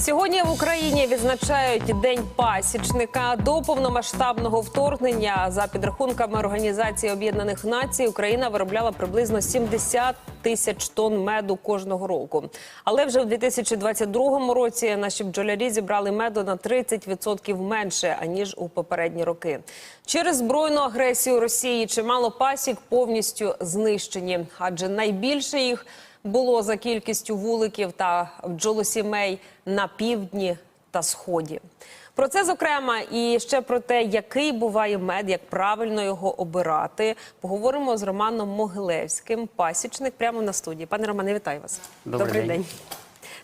Сьогодні в Україні відзначають День пасічника. До повномасштабного вторгнення за підрахунками Організації Об'єднаних Націй Україна виробляла приблизно 70 тисяч тонн меду кожного року. Але вже в 2022 році наші бджолярі зібрали меду на 30% менше аніж у попередні роки. Через збройну агресію Росії чимало пасік повністю знищені, адже найбільше їх було за кількістю вуликів та бджолосімей на півдні та сході. Про це зокрема і ще про те, який буває мед, як правильно його обирати. Поговоримо з Романом Могилевським, пасічник, прямо на студії. Пане Романе, вітаю вас. Добрий день.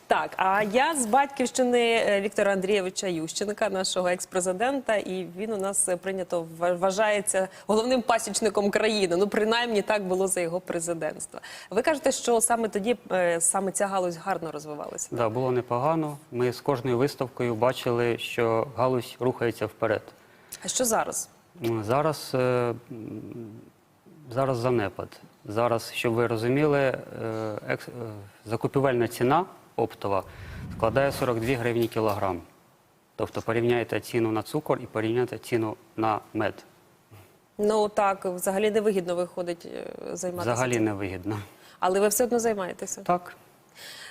Так, а я з батьківщини е, Віктора Андрійовича Ющенка, нашого екс-президента, і він у нас е, прийнято вважається головним пасічником країни. Ну, принаймні так було за його президентства. Ви кажете, що саме тоді е, саме ця галузь гарно розвивалася. Да, було непогано. Ми з кожною виставкою бачили, що галузь рухається вперед. А що зараз? Зараз, е, м, зараз занепад. Зараз, щоб ви розуміли, закупівельна ціна оптова складає 42 гривні кілограм. Тобто порівняйте ціну на цукор і порівняйте ціну на мед. Ну так, взагалі невигідно виходить е, займатися. Взагалі невигідно. Але ви все одно займаєтеся. Так.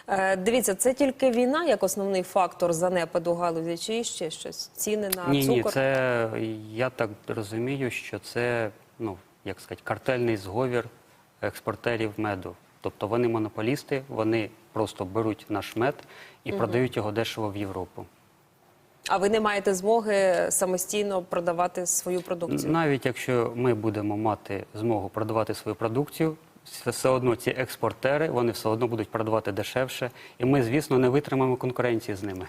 Е, дивіться, це тільки війна як основний фактор занепаду галузі, чи ще щось? Ціни на Ні, цукор? ні, це я так розумію, що це, ну як сказати, картельний зговір експортерів меду. Тобто вони монополісти, вони просто беруть наш мед і продають його дешево в Європу. А ви не маєте змоги самостійно продавати свою продукцію? Навіть якщо ми будемо мати змогу продавати свою продукцію, все одно ці експортери вони все одно будуть продавати дешевше, і ми, звісно, не витримаємо конкуренції з ними.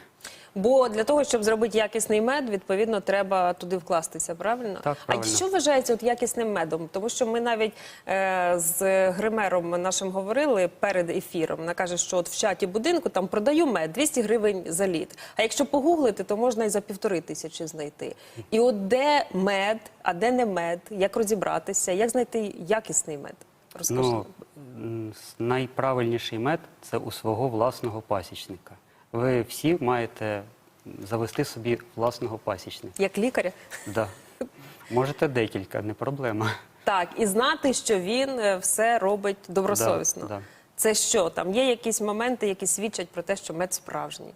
Бо для того, щоб зробити якісний мед, відповідно, треба туди вкластися, правильно? Так, правильно. А що вважається от якісним медом? Тому що ми навіть е, з гримером нашим говорили перед ефіром. Вона каже, що от в чаті будинку там продаю мед 200 гривень за літ. А якщо погуглити, то можна і за півтори тисячі знайти. І от де мед, а де не мед, як розібратися, як знайти якісний мед? Розкажи. Ну, найправильніший мед це у свого власного пасічника. Ви всі маєте завести собі власного пасічника. Як лікаря? Да. Можете декілька, не проблема. Так, і знати, що він е, все робить добросовісно. Да, да. Це що? Там є якісь моменти, які свідчать про те, що мед справжній.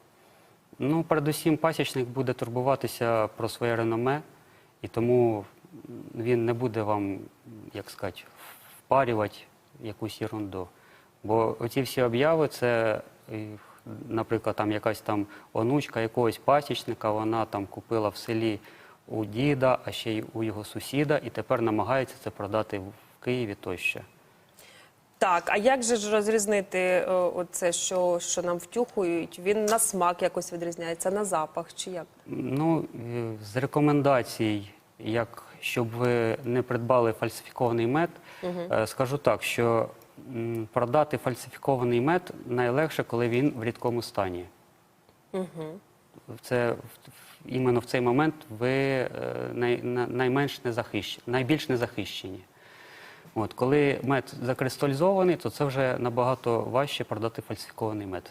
Ну, передусім, пасічник буде турбуватися про своє реноме, і тому він не буде вам, як сказати, впарювати якусь ерунду. Бо оці всі обяви, це, е, наприклад, там якась там онучка якогось пасічника, вона там купила в селі у діда, а ще й у його сусіда, і тепер намагається це продати в Києві тощо. Так, а як же ж розрізнити е, оце, що, що нам втюхують? Він на смак якось відрізняється, на запах чи як? Ну, е, з рекомендацій, як щоб ви не придбали фальсифікований мед, е, скажу так, що продати фальсифікований мед найлегше, коли він в рідкому стані. Це в- в- іменно в цей момент ви е, най, на- найменш незахищені, найбільш незахищені. От, коли мед закристалізований, то це вже набагато важче продати фальсифікований мед.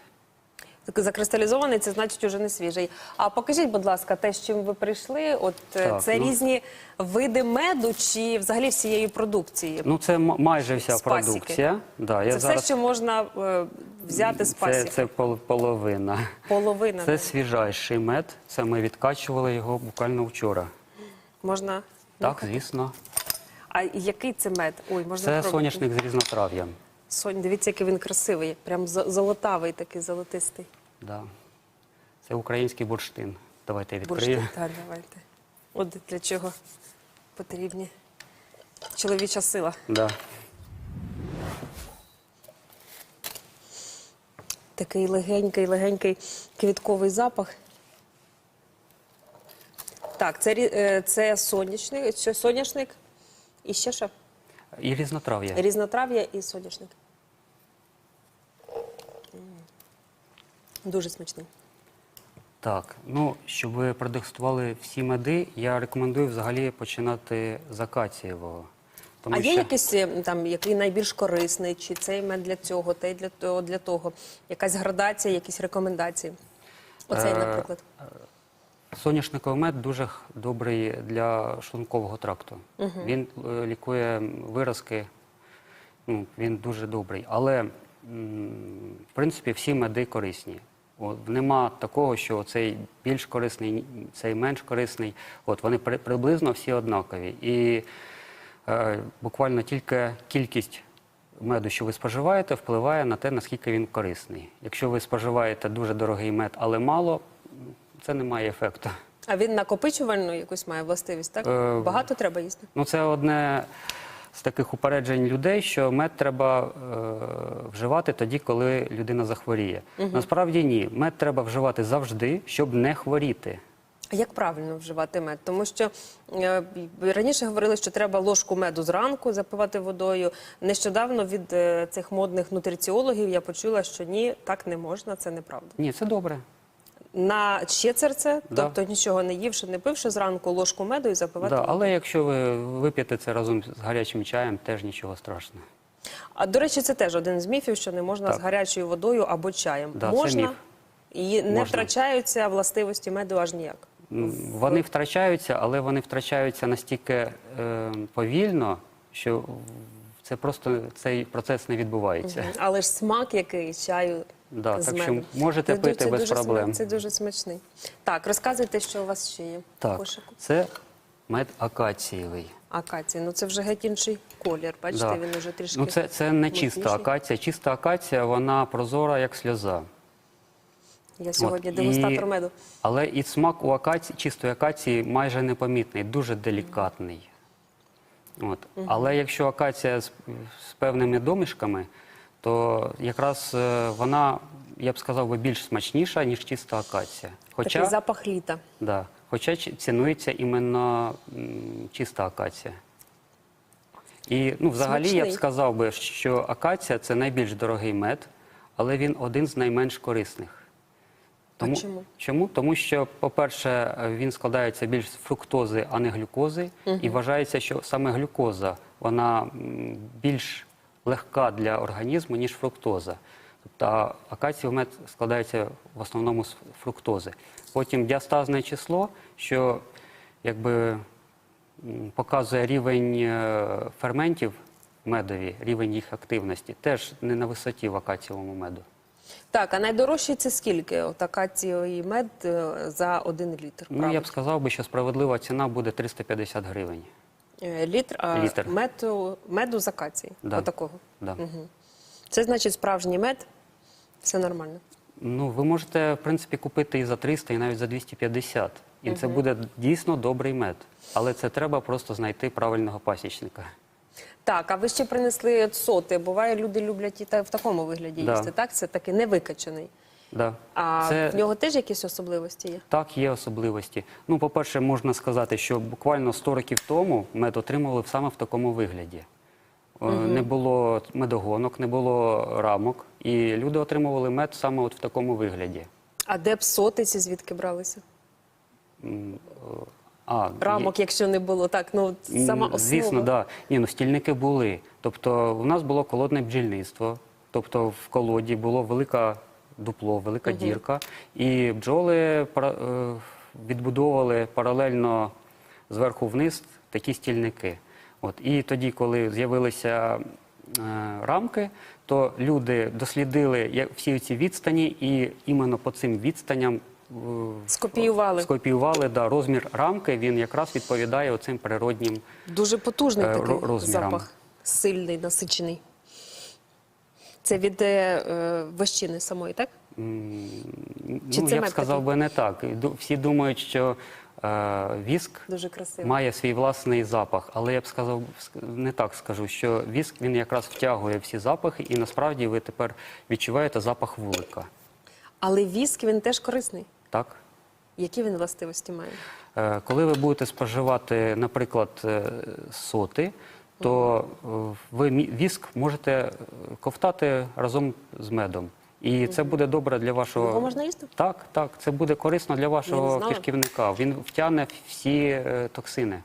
Закристалізований, це значить уже не свіжий. А покажіть, будь ласка, те, з чим ви прийшли, от е, Так, це ну. різні види меду чи взагалі всієї продукції? Ну, це майже вся З продукція. Да, я це зараз... все, що можна е, взяти з Це, пасіки. це пол- половина. Половина. Це да. свіжайший мед. Це ми відкачували його буквально вчора. Можна. Так, звісно. А який це мед? Ой, можна Це соняшник з різнотрав'ям. Сонь, дивіться, який він красивий. Прям золотавий, такий золотистий. Да. Це український бурштин. Давайте я відкрию. Бурштин. Так, давайте. От для чого потрібні чоловіча сила. Да. Такий легенький, легенький квітковий запах. Так, це, е, це соняшник, що соняшник і ще що? І різнотрав'я. Різнотрав'я і соняшник. Дуже смачний. Так, ну щоб ви продегустували всі меди, я рекомендую взагалі починати з акацієвого. Тому а є що... якийсь е, там, який найбільш корисний, чи цей мед для цього, той для того, для того? Якась градація, якісь рекомендації? Оцей, Е, наприклад. Соняшниковий мед дуже добрий для шлункового тракту. Він е, лікує виразки, ну, він дуже добрий. Але, в принципі, всі меди корисні. От, нема такого, що цей більш корисний, цей менш корисний. От, вони при- приблизно всі однакові. І е, буквально тільки кількість меду, що ви споживаєте, впливає на те, наскільки він корисний. Якщо ви споживаєте дуже дорогий мед, але мало, це не має ефекту. А він накопичувальну якусь має властивість, так? Е, Багато треба їсти. Ну, це одне з таких упереджень людей, що мед треба е, вживати тоді, коли людина захворіє. Насправді ні. Мед треба вживати завжди, щоб не хворіти. А як правильно вживати мед? Тому що е, раніше говорили, що треба ложку меду зранку запивати водою. Нещодавно від е, цих модних нутриціологів я почула, що ні, так не можна, це неправда. Ні, це добре. На щецерце, Да. тобто нічого не ївши, не пивши зранку ложку меду і запивати. Да, але якщо ви вип'єте це разом з гарячим чаєм, теж нічого страшного. А до речі, це теж один з міфів, що не можна Так. з гарячою водою або чаєм. Да, це можна міф. і не Можна. втрачаються властивості меду аж ніяк. Вони втрачаються, але вони втрачаються настільки е, повільно, що це просто цей процес не відбувається. Але ж смак який чаю Да, з так що можете Це пити без дуже сма- проблем. Це дуже смачний. Так, розказуйте, що у вас ще є в Так, кошику. це мед акацієвий. Акація. Ну це вже геть інший колір. Бачите, Да. він уже трішки. Ну, це, це не чиста мутніший. акація. Чиста акація, вона прозора, як сльоза. Я сьогодні От, дегустатор і- меду. Але і смак у акації, чистої акації майже непомітний, дуже делікатний. От. Але якщо акація з, з певними домішками, то якраз е, вона, я б сказав, би, більш смачніша, ніж чиста акація. Хоча, Такий запах літа. да, хоча ч- цінується іменно м, чиста акація. І ну, взагалі я б Смачний. сказав би, що акація це найбільш дорогий мед, але він один з найменш корисних. А чому? Чому? Тому що, по-перше, він складається більш з фруктози, а не глюкози. І вважається, що саме глюкоза вона м, більш легка для організму, ніж фруктоза. Тобто акацієвий мед складається в основному з фруктози. Потім діастазне число, що якби показує рівень е, ферментів медові, рівень їх активності, теж не на висоті в акацієвому меду. Так, а найдорожчий це скільки? От акацієвий мед е, за один літр. Ну, я б сказав би, що справедлива ціна буде 350 гривень. Е, Літр, а Літр. Меду, меду з акації. Да. Отакого. Да. Це значить справжній мед. Все нормально. Ну, ви можете, в принципі, купити і за 300, і навіть за 250. І це буде дійсно добрий мед. Але це треба просто знайти правильного пасічника. Так, а ви ще принесли соти. Буває, люди люблять і та- в такому вигляді Да. їсти. Так, це такий невикачаний. Да. А це... в нього теж якісь особливості є? Так, є особливості. Ну, по-перше, можна сказати, що буквально 100 років тому мед отримували саме в такому вигляді. Е, Не було медогонок, не було рамок, і люди отримували мед саме от в такому вигляді. А де б сотиці звідки бралися? А, Рамок, якщо не було, так ну сама основа. Звісно, да. Ні, ну стільники були. Тобто, у нас було колодне бджільництво. Тобто, в колоді було велике дупло, велика дірка, і бджоли е, відбудовували паралельно зверху вниз такі стільники. От і тоді, коли з'явилися е, рамки, то люди дослідили всі ці відстані, і іменно по цим відстаням е, Скопіювали. скопіювали да, розмір рамки. Він якраз відповідає оцим природнім. Дуже потужний такий розмірам. запах, сильний, насичений. Це від е, е, вощини самої, так? м, Чи ну, це я б мед сказав такий? би не так. Ду- Всі думають, що е, віск Дуже красиво. має свій власний запах, але я б сказав ск- не так скажу, що віск він якраз втягує всі запахи, і насправді ви тепер відчуваєте запах вулика. Але віск він теж корисний. Так? Які він властивості має? Е, Коли ви будете споживати, наприклад, е, соти, то е, ви віск можете е, ковтати разом з медом. І це буде добре для вашого. Його можна їсти? Так, так. Це буде корисно для Я вашого знала. кишківника. Він втягне всі е, токсини.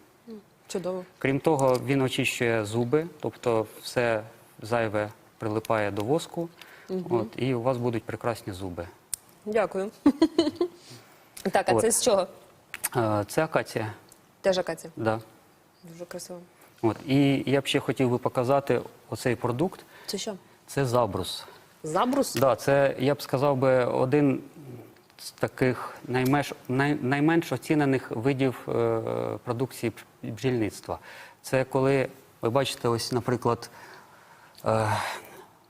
Чудово. Крім того, він очищує зуби, тобто все зайве прилипає до воску, от, і у вас будуть прекрасні зуби. Дякую. Так, а От. це з чого? Е, Це акація. Теж акація. Да. Дуже красиво. От. І я б ще хотів би показати оцей продукт. Це що? Це забрус. Забрус? Да, це, я б сказав би, один з таких найменш, най, найменш оцінених видів е, продукції бджільництва. Це коли ви бачите, ось, наприклад, е,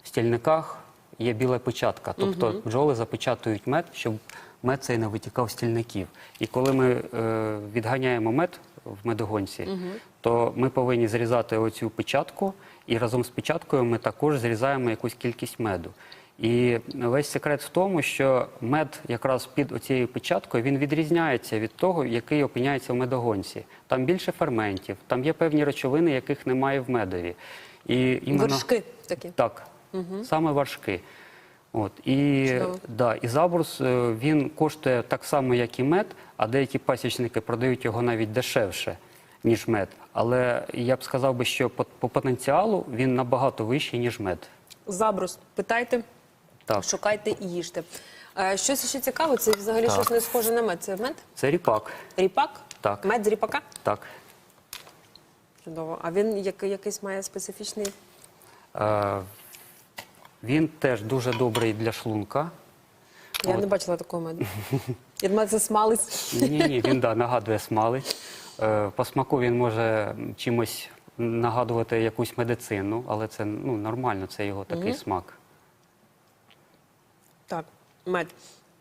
в стільниках є біла печатка. Тобто бджоли запечатують мед, щоб мед цей не витікав з стільників. І коли ми е, відганяємо мед в медогонці, то ми повинні зрізати оцю печатку, і разом з печаткою ми також зрізаємо якусь кількість меду. І весь секрет в тому, що мед якраз під оцією печаткою він відрізняється від того, який опиняється в медогонці. Там більше ферментів, там є певні речовини, яких немає в медові. І іменно... Вершки такі. Так, саме важкі. От, і, Чудово. да, і забрус е, він коштує так само, як і мед, а деякі пасічники продають його навіть дешевше, ніж мед. Але я б сказав би, що по, по потенціалу він набагато вищий, ніж мед. Забрус. Питайте, Так, шукайте і їжте. Е, Щось ще цікаве, це взагалі Так. щось не схоже на мед. Це мед? це ріпак. Ріпак? Так. Мед з ріпака? Так. Чудово. А він як, якийсь має специфічний. Е, він теж дуже добрий для шлунка. Я От. не бачила такого меду. Я думала, це смалець. Ні, ні, він да, нагадує смалець. Е, По смаку він може чимось нагадувати якусь медицину, але це ну, нормально, це його такий смак. Так, мед.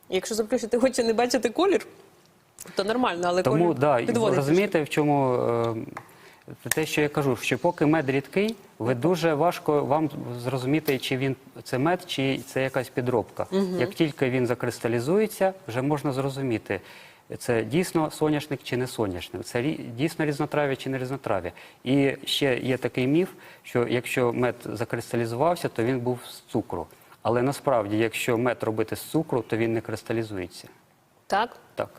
Якщо заплющити очі не бачити колір, то нормально, але Тому колір да, і підводить. розумієте, в чому е, те, що я кажу, що поки мед рідкий, ви дуже важко вам зрозуміти, чи він це мед, чи це якась підробка. Як тільки він закристалізується, вже можна зрозуміти. Це дійсно соняшник чи не соняшник, це дійсно різнотрав'я чи не різнотрав'я. І ще є такий міф, що якщо мед закристалізувався, то він був з цукру. Але насправді, якщо мед робити з цукру, то він не кристалізується. Так? Так.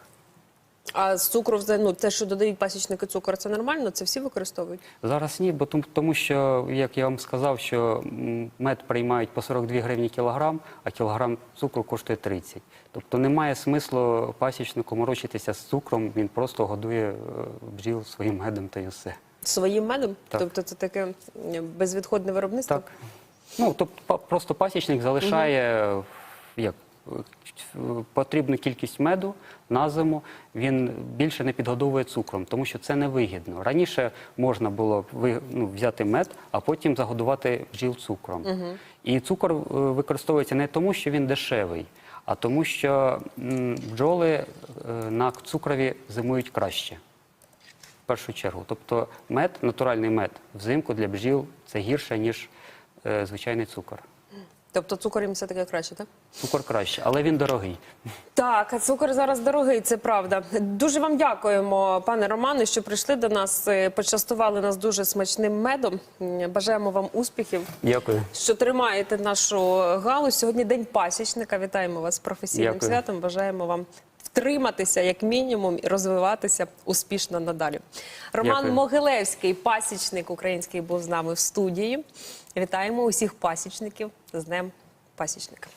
А з цукру, ну, те, що додають пасічники цукор, це нормально? Це всі використовують? Зараз ні, бо тому, що, як я вам сказав, що мед приймають по 42 гривні кілограм, а кілограм цукру коштує 30. Тобто немає смислу пасічнику морочитися з цукром, він просто годує е, бджіл своїм медом та й все. Своїм медом? Так. Тобто це таке безвідходне виробництво? Так. Ну, тобто просто пасічник залишає е, як, потрібну кількість меду на зиму, він більше не підгодовує цукром, тому що це невигідно. Раніше можна було ну, взяти мед, а потім загодувати бджіл цукром. І цукор е, використовується не тому, що він дешевий, а тому, що бджоли е, на цукрові зимують краще. В першу чергу. Тобто мед, натуральний мед взимку для бджіл це гірше, ніж е, звичайний цукор. Тобто цукор їм все-таки краще, так? Цукор краще, але він дорогий. Так, цукор зараз дорогий, це правда. Дуже вам дякуємо, пане Романе, що прийшли до нас, е, почастували нас дуже смачним медом. Бажаємо вам успіхів. Дякую. Що тримаєте нашу галузь. Сьогодні день пасічника. Вітаємо вас з професійним Дякую. святом. Бажаємо вам втриматися як мінімум і розвиватися успішно надалі. Роман Дякую. Могилевський, пасічник український, був з нами в студії. Вітаємо усіх пасічників з Днем пасічника.